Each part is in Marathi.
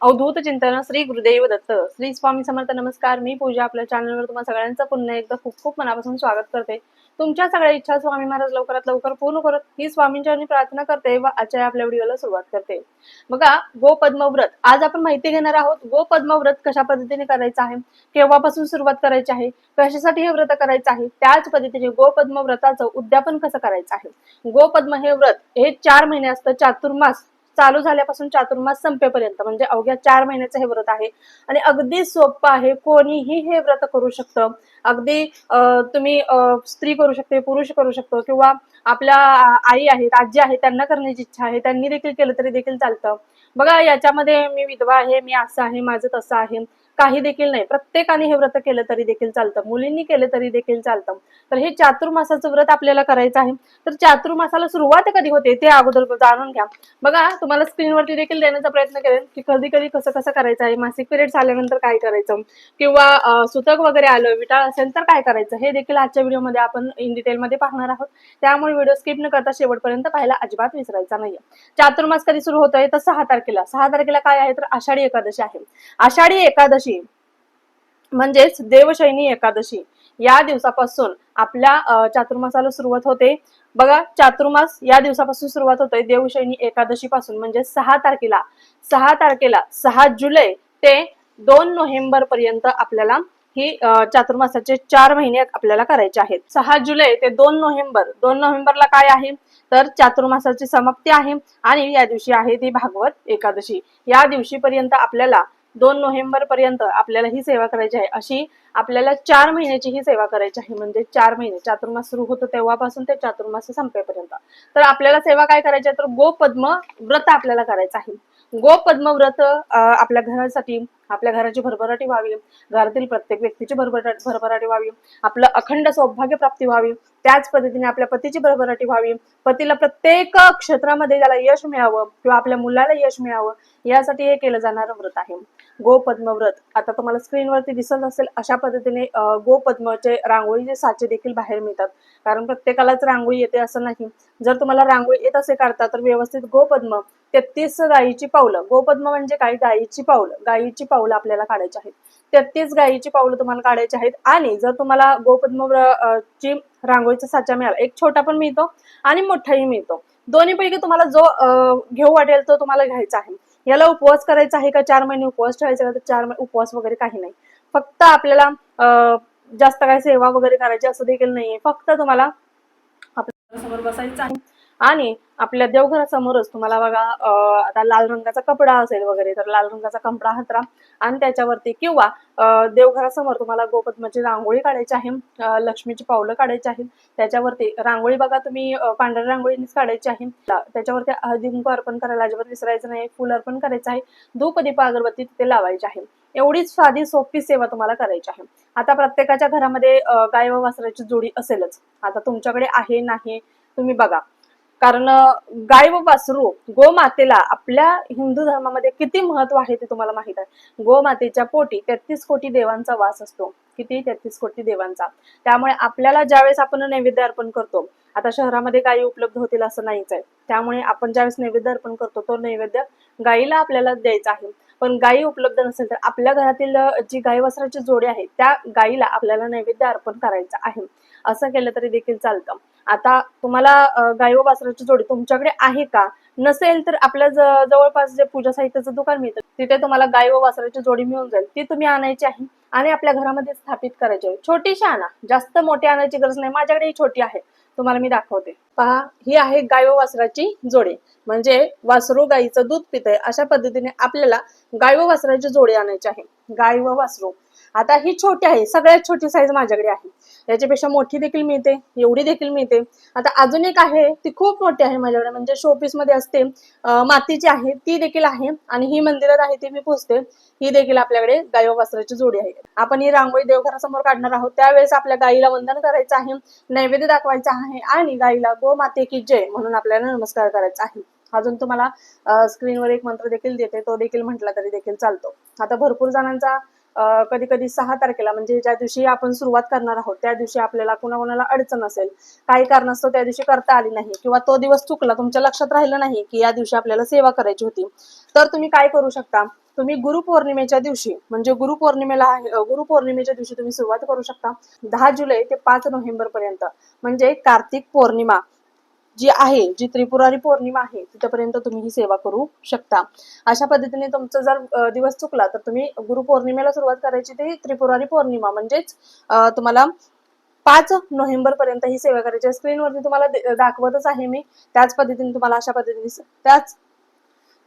अवधूत चिंतन श्री गुरुदेव दत्त. श्री स्वामी समर्थ नमस्कार. मी पूजा आपल्या चॅनलवर तुम्हाला सगळ्यांचं पुन्हा एकदा खूप खूप मनापासून स्वागत करते. तुमच्या सगळ्या इच्छा स्वामी महाराज लवकरात लवकर पूर्ण करत ही स्वामींच्या प्रार्थना करते व आजच्या आपल्या व्हिडिओला सुरुवात करते. बघा गो पद्मव्रत आज आपण माहिती घेणार आहोत गो पद्मव्रत कशा पद्धतीने करायचं आहे केव्हापासून सुरुवात करायची आहे कशासाठी हे व्रत करायचं आहे त्याच पद्धतीने गो पद्मव्रताचं उद्यापन कसं करायचं आहे? गो पद्म हे व्रत हे चार महिने असतं चातुर्मास. चालू झाल्यापासून चातुर्मास संपेपर्यंत म्हणजे अवघ्या चार महिन्याचं हे व्रत आहे. आणि अगदी सोपं आहे कोणीही हे व्रत करू शकतं. अगदी तुम्ही स्त्री करू शकते पुरुष करू शकतो किंवा आपल्या आई आहेत आजी आहे त्यांना करण्याची इच्छा आहे त्यांनी देखील केलं तरी देखील चालतं. बघा याच्यामध्ये मी विधवा आहे मी असं आहे माझं तसं आहे काही देखील नाही. प्रत्येकाने हे व्रत केलं तरी देखील चालतं. मुलींनी केलं तरी देखील चालतं. तर हे चातुर्मासाचं व्रत आपल्याला करायचं आहे. तर चातुर्मासाला सुरुवात कधी होते ते अगोदर जाणून घ्या. बघा तुम्हाला स्क्रीनवरती देखील देण्याचा प्रयत्न करेन की कधी कधी कसं कसं करायचं आहे मासिक पिरियड्स आल्यानंतर काय करायचं? किंवा सुतक वगैरे आलं विटाळ असेल तर काय करायचं? हे देखील आजच्या व्हिडिओमध्ये आपण इन डिटेलमध्ये पाहणार आहोत. त्यामुळे व्हिडिओ स्किप न करता शेवटपर्यंत पाहायला अजिबात विसरायचा नाहीये. चातुर्मास कधी सुरू होतोय? तर सहा तारखेला. सहा तारखेला काय आहे? तर आषाढी एकादशी आहे. आषाढी एकादशी म्हणजेच देवशैनी एकादशी. या दिवसापासून आपल्या चातुर्मासाला सुरुवात होते. बघा चातुर्मास या दिवसापासून सुरुवात होते देवशैनी एकादशी पासून म्हणजे सहा तारखेला. सहा तारखेला सहा जुलै ते दोन नोव्हेंबर पर्यंत आपल्याला ही चातुर्मासाचे चार महिने आपल्याला करायचे आहेत. सहा जुलै ते दोन नोव्हेंबर दोन नोव्हेंबरला काय आहे? तर चातुर्मासाची समाप्ती आहे आणि या दिवशी आहे ती भागवत एकादशी. या दिवशी पर्यंत आपल्याला दोन नोव्हेंबर पर्यंत आपल्याला ही सेवा करायची आहे. अशी आपल्याला चार महिन्याची ही सेवा करायची आहे. म्हणजे चार महिने. चातुर्मास सुरू होतो तेव्हापासून ते चातुर्मास संपेपर्यंत. तर आपल्याला सेवा काय करायची आहे? तर गोपद्म व्रत आपल्याला करायचं आहे. गो व्रत आपल्या घरासाठी आपल्या घराची भरभराटी व्हावी घरातील प्रत्येक व्यक्तीची भरभराट भरभराटी व्हावी आपलं अखंड सौभाग्य प्राप्ती व्हावी त्याच पद्धतीने आपल्या पतीची भरभराटी व्हावी पतीला प्रत्येक क्षेत्रामध्ये त्याला यश मिळावं किंवा आपल्या मुलाला यश मिळावं यासाठी हे केलं जाणारं व्रत आहे. गो पद्मव्रत आता तुम्हाला स्क्रीनवरती दिसत असेल अशा पद्धतीने गो गोपद्मचे रांगोळीचे साचे देखील बाहेर मिळतात. कारण प्रत्येकालाच रांगोळी येते असं नाही. जर तुम्हाला रांगोळी येत असे काढता तर व्यवस्थित गोपद्म तेहतीस गायीची पावलं. गोपद्म म्हणजे काय? गायीची पावलं. गायीची पावलं आपल्याला काढायची आहेत. तेहतीस गायीची पावलं तुम्हाला काढायची आहेत. आणि जर तुम्हाला गोपद्म ची रांगोळीचा साचा मिळाला एक छोटा पण मिळतो आणि मोठाही मिळतो. दोन्हीपैकी तुम्हाला जो घेऊ वाटेल तो तुम्हाला घ्यायचा आहे. याला उपवास करायचा आहे का? चार महिने उपवास ठेवायचा का? तर चार महिने उपवास वगैरे काही नाही. फक्त आपल्याला जास्त काय सेवा वगैरे करायची असं देखील नाहीये. फक्त तुम्हाला आपल्यासमोर बसायचं आहे. आणि आपल्या देवघरासमोरच तुम्हाला बघा आता लाल रंगाचा कपडा असेल वगैरे तर लाल रंगाचा कपडा हातरा आणि त्याच्यावरती किंवा देवघरासमोर तुम्हाला गोपद्माची रांगोळी काढायची आहे लक्ष्मीची पावलं काढायची आहेत त्याच्यावरती रांगोळी बघा तुम्ही पांढऱ्या रांगोळीनेच काढायची आहे. त्याच्यावरती हळदी अर्पण करायला अजिबात विसरायचं नाही फुल अर्पण करायचं आहे धूपदीप अगरबत्ती तिथे लावायची आहे. एवढीच साधी सोपी सेवा तुम्हाला करायची आहे. आता प्रत्येकाच्या घरामध्ये गाय व वासराची जोडी असेलच. आता तुमच्याकडे आहे नाही तुम्ही बघा. कारण गाय व वासरू गोमातेला आपल्या हिंदू धर्मामध्ये किती महत्त्व आहे ते तुम्हाला माहीत आहे. गोमातेच्या पोटी तेहतीस कोटी देवांचा वास असतो. किती तेहतीस कोटी देवांचा. त्यामुळे आपल्याला ज्यावेळेस आपण नैवेद्य अर्पण करतो आता शहरामध्ये गायी उपलब्ध होतील असं नाहीच आहे. त्यामुळे आपण ज्यावेळेस नैवेद्य अर्पण करतो तो नैवेद्य गायीला आपल्याला द्यायचा आहे. पण गायी उपलब्ध नसेल तर आपल्या घरातील जी गाई वस्त्राची जोडी आहे त्या गायीला आपल्याला नैवेद्य अर्पण करायचं आहे. असं केलं तरी देखील चालतं. आता तुम्हाला गाय व वासराची जोडी तुमच्याकडे आहे का? नसेल तर आपल्या जवळपास जे पूजा साहित्याचं दुकान मिळतं तिथे तुम्हाला गाय व वासराची जोडी मिळून जाईल. ती तुम्ही आणायची आहे आणि आपल्या घरामध्ये स्थापित करायची आहे. छोटीशी आणा. जास्त मोठी आणायची गरज नाही. माझ्याकडे ही छोटी आहे. तुम्हाला मी दाखवते. पहा ही आहे गाय व वासराची जोडी. म्हणजे वासरू गाईचं दूध पितंय. अशा पद्धतीने आपल्याला गाय व वासराची जोडी आणायची आहे. गाय व वासरू. आता ही छोटी आहे सगळ्यात छोटी साईज माझ्याकडे आहे. याच्यापेक्षा मोठी देखील मिळते एवढी देखील मिळते. आता अजून एक आहे ती खूप मोठी आहे माझ्याकडे म्हणजे शोपीसमध्ये असते मातीची आहे ती देखील आहे. आणि ही मंदिरात आहे ती मी पोचते ही देखील आपल्याकडे गाय वस्त्राची जोडी आहे. आपण ही रांगोळी देवघरासमोर काढणार आहोत. त्यावेळेस आपल्या गाईला वंदन करायचं आहे नैवेद्य दाखवायचा आहे आणि गाईला गो माते की जय म्हणून आपल्याला नमस्कार करायचा आहे. अजून तुम्हाला स्क्रीनवर एक मंत्र देखील देते तो देखील म्हटला तरी देखील चालतो. आता भरपूर जणांचा कधी कधी सहा तारखेला म्हणजे ज्या दिवशी आपण सुरुवात करणार आहोत त्या दिवशी आपल्याला कोणाकोणाला अडचण असेल काही कारणास्तव त्या दिवशी करता आली नाही किंवा तो दिवस चुकला तुमच्या लक्षात राहिलं नाही की या दिवशी आपल्याला सेवा करायची होती तर तुम्ही काय करू शकता? तुम्ही गुरुपौर्णिमेच्या दिवशी म्हणजे गुरुपौर्णिमेला गुरुपौर्णिमेच्या दिवशी तुम्ही सुरुवात करू शकता. दहा जुलै ते पाच नोव्हेंबर पर्यंत म्हणजे कार्तिक पौर्णिमा. जी आहे जी त्रिपुरारी पौर्णिमा आहे तिथपर्यंत तुम्ही ही सेवा करू शकता. अशा पद्धतीने तुमचा जर दिवस चुकला तर तुम्ही गुरुपौर्णिमेला सुरुवात करायची ती त्रिपुरारी पौर्णिमा. म्हणजेच तुम्हाला पाच नोव्हेंबर पर्यंत ही सेवा करायची स्क्रीनवरती तुम्हाला दाखवतच आहे मी. त्याच पद्धतीने तुम्हाला अशा पद्धतीने त्याच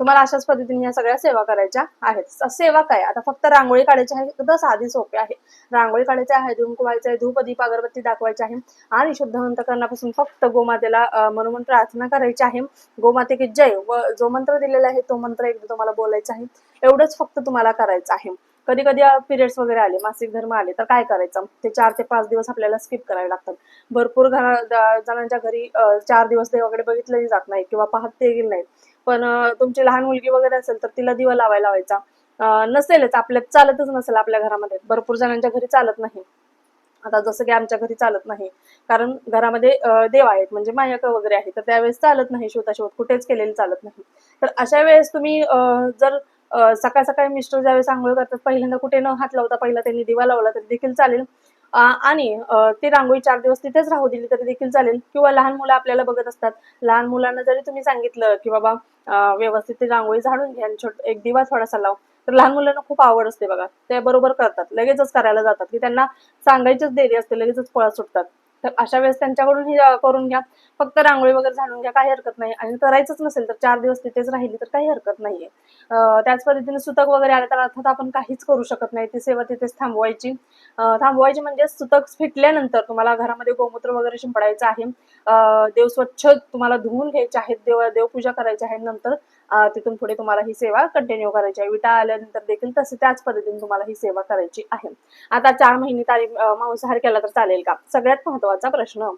तुम्हाला अशाच पद्धतीने या सगळ्या सेवा करायच्या आहेत. सेवा काय? आता फक्त रांगोळी काढायची आहे एकदम साधी सोपी आहे. रांगोळी काढायची आहे धूम कुवायचं आहे धूप दीप अगरबत्ती दाखवायची आहे. आणि शुद्धवंत करण्यापासून फक्त गोमातेला म्हणून मनोमन प्रार्थना करायची आहे. गोमाते की जय व जो मंत्र दिलेला आहे तो मंत्र एकदा तुम्हाला बोलायचा आहे. एवढंच फक्त तुम्हाला करायचं आहे. कधी कधी पिरियड्स वगैरे आले मासिक धर्म आले तर काय करायचं? ते चार ते पाच दिवस आपल्याला स्किप करावे लागतात. भरपूर घरा जणांच्या घरी चार दिवस देवाकडे बघितलंही जात नाही किंवा पाहत ते गेले नाही पण तुमची लहान मुलगी वगैरे असेल तर तिला दिवा लावायला लावायचा. नसेलच आपल्या चालतच नसेल आपल्या घरामध्ये. भरपूर जणांच्या घरी चालत नाही. आता जसं की आमच्या घरी चालत नाही. कारण घरामध्ये देव आहेत म्हणजे मायक वगैरे आहे तर त्यावेळेस चालत नाही शोधाशोध कुठेच केलेलं चालत नाही. तर अशा वेळेस तुम्ही जर सकाळ सकाळी मिस्टर ज्यावेळेस आंघोळ करतात पहिल्यांदा कुठे न हात लावता पहिला त्यांनी दिवा लावला तरी देखील चालेल. आणि ती रांगोळी चार दिवस तिथेच राहू दिली तरी देखील चालेल. किंवा लहान मुलं आपल्याला बघत असतात. लहान मुलांना जरी तुम्ही सांगितलं की बाबा व्यवस्थित ती रांगोळी झाडून घ्या छोट एक दिवा थोडासा लाव तर लहान मुलांना खूप आवड असते बघा. ते बरोबर करतात. लगेचच करायला जातात. की त्यांना सांगायचीच देरी असते लगेचच पळत सुटतात. तर अशा वेळेस त्यांच्याकडून ही करून घ्या. फक्त रांगोळी वगैरे झाडून घ्या काही हरकत नाही. आणि करायचंच नसेल तर चार दिवस तिथेच राहिली तर काही हरकत नाहीये. त्याच पद्धतीने सुतक वगैरे आले तर अर्थात आपण काहीच करू शकत नाही. ती सेवा तिथेच थांबवायची. थांबवायची म्हणजे सुतक फिटल्यानंतर तुम्हाला घरामध्ये गोमूत्र वगैरे शिंपडायचं आहे. देव स्वच्छ तुम्हाला धुवून घ्यायचे आहेत. देव देवपूजा करायची आहे नंतर तिथून पुढे तुम्हाला ही सेवा कंटिन्यू करायची आहे. विटा आल्यानंतर देखील तसे त्याच पद्धतीने तुम्हाला ही सेवा करायची आहे. आता चार महिने तारीख मांसाहार केला तर चालेल का? सगळ्यात महत्त्वाचा प्रश्न.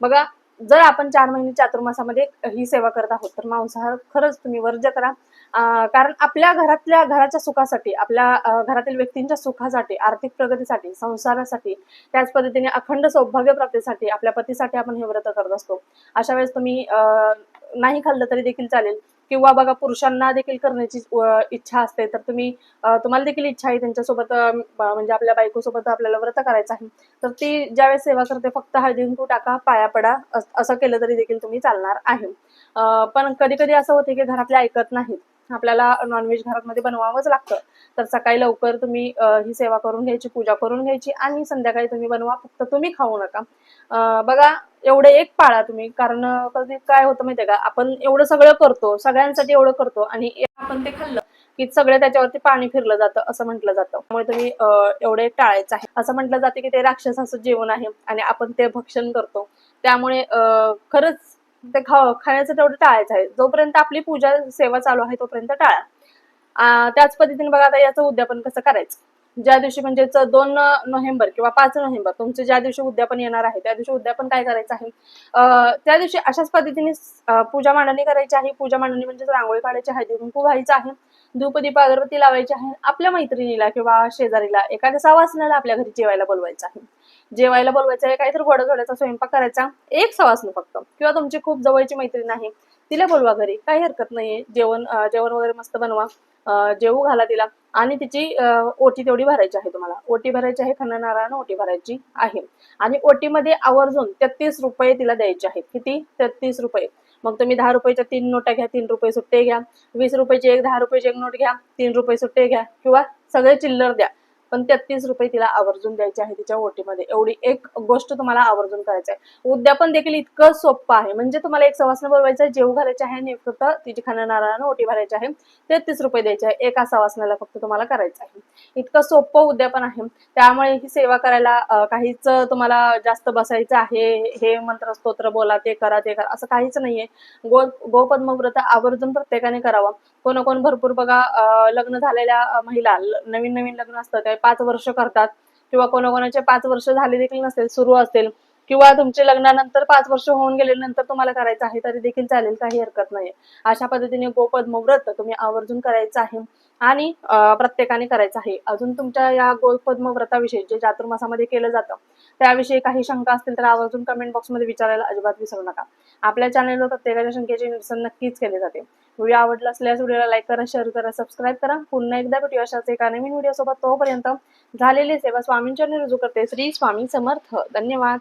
बघा जर आपण चार महिने चातुर्मासामध्ये ही सेवा करत आहोत तर मांसाहार खरंच तुम्ही वर्ज्य करा. कारण आपल्या घरातल्या घराच्या सुखासाठी आपल्या घरातील व्यक्तींच्या सुखासाठी आर्थिक प्रगतीसाठी संसारासाठी त्याच पद्धतीने अखंड सौभाग्य प्राप्तीसाठी आपल्या पतीसाठी आपण हे व्रत करत असतो. अशा वेळेस तुम्ही नाही खाल्लं तरी देखील चालेल. किंवा बघा पुरुषांना देखील करण्याची इच्छा असते तर तुम्ही तुम्हाला देखील इच्छा आहे त्यांच्यासोबत म्हणजे आपल्या बायकोसोबत आपल्याला व्रत करायचं आहे. तर ती ज्यावेळेस सेवा करते फक्त हळदी कुंकू टाका पाया पडा असं केलं तरी देखील तुम्ही चालणार आहे. पण कधी कधी असं होते की घरातले ऐकत नाहीत. आपल्याला नॉनव्हेज घरामध्ये बनवावंच लागतं. तर सकाळी लवकर तुम्ही ही सेवा करून घ्यायची पूजा करून घ्यायची आणि संध्याकाळी तुम्ही बनवा फक्त तुम्ही खाऊ नका. बघा एवढे एक पाळा तुम्ही. कारण कधी काय होतं माहितीये का? आपण एवढं सगळं करतो सगळ्यांसाठी एवढं करतो आणि आपण ते खाल्लं की सगळे त्याच्यावरती पाणी फिरलं जातं असं म्हटलं जातं. त्यामुळे तुम्ही एवढे टाळायचं आहे. असं म्हटलं जाते की ते राक्षसाचं जेवण आहे आणि आपण ते भक्षण करतो. त्यामुळे खरंच ते खा खाण्याचं तेवढं टाळायचं आहे. जोपर्यंत आपली पूजा सेवा चालू आहे तोपर्यंत टाळा. अं, त्याच पद्धतीने बघा आता याचं उद्यापन कसं करायचं? ज्या दिवशी म्हणजे च- दोन नोव्हेंबर किंवा पाच नोव्हेंबर तुमचं ज्या दिवशी उद्यापन येणार आहे त्या दिवशी उद्यापन काय करायचं आहे? त्या दिवशी अशाच पद्धतीने पूजा मांडणी करायची आहे. पूजा मांडणी म्हणजे रांगोळी काढायची आहे कुंकू व्हायचं आहे. धूपदीप अगरबत्ती लावायची आहे. आपल्या मैत्रिणीला किंवा शेजारीला एखाद्या सवासण्याला आपल्या घरी जेवायला बोलवायचं आहे. जेवायला बोलवायचं आहे काहीतरी गोडा थोड्याचा स्वयंपाक करायचा. एक सवासण फक्त. किंवा तुमची खूप जवळची मैत्रीण आहे तिला बोलवा घरी. काही हरकत नाहीये. जेवण जेवण वगैरे मस्त बनवा. जेवू घाला तिला. आणि तिची ओटी तेवढी भरायची आहे तुम्हाला. ओटी भरायची आहे खंड ओटी भरायची आहे. आणि ओटीमध्ये आवर्जून तेहतीस रुपये तिला द्यायचे आहेत. किती? तेहतीस रुपये. मग तुम्ही दहा रुपयाच्या तीन नोटा घ्या तीन रुपये सुट्टे घ्या. वीस रुपयाची एक दहा रुपयाची एक नोट घ्या तीन रुपये सुट्टे घ्या. किंवा सगळे चिल्लर द्या. पण तेहतीस रुपये तिला आवर्जून द्यायचे आहे तिच्या ओटीमध्ये. एवढी एक गोष्ट तुम्हाला आवर्जून करायची आहे. उद्यापन देखील इतकं सोपं आहे. म्हणजे तुम्हाला एक सवासनं बोलवायचं आहे जेव घालायचे आहे आणि फक्त तिची खाणं नारळानं ओटी भरायची आहे तेहतीस रुपये द्यायचे आहे. एका सवासनाला फक्त तुम्हाला करायचं आहे. इतकं सोपं उद्यापन आहे. त्यामुळे ही सेवा करायला काहीच तुम्हाला जास्त बसायचं आहे हे मंत्र स्तोत्र बोला ते करा ते करा असं काहीच नाहीये. गो गोपद्मव्रत आवर्जून प्रत्येकाने करावं. कोण कोण भरपूर बघा लग्न झालेल्या महिला नवीन नवीन लग्न असतं काही पाच वर्ष करतात किंवा कोणाकोणाचे पाच वर्ष झाले देखील नसेल सुरू असेल किंवा तुमचे लग्नानंतर पाच वर्ष होऊन गेल्यानंतर तुम्हाला करायचं आहे तरी देखील चालेल काही हरकत नाही अशा पद्धतीने गोपद्म व्रत तुम्ही आवर्जून करायचं आहे आणि प्रत्येकाने करायचं आहे. अजून तुमच्या या गोपद्म व्रताविषयी जे चातुर्मासामध्ये केलं जातं त्याविषयी काही शंका असतील तर आवर्जून कमेंट बॉक्समध्ये विचारायला अजिबात विसरू नका. आपल्या चॅनलवर प्रत्येकाच्या शंकेचे निरसन नक्कीच केले जाते. व्हिडिओ आवडला असल्यास व्हिडिओला लाईक करा शेअर करा सबस्क्राईब करा. पुन्हा एकदा भेटूया अशाच एका नवीन व्हिडिओ सोबत तोपर्यंत झालेली सेवा स्वामींच्या रुजू करते. श्री स्वामी समर्थ. धन्यवाद.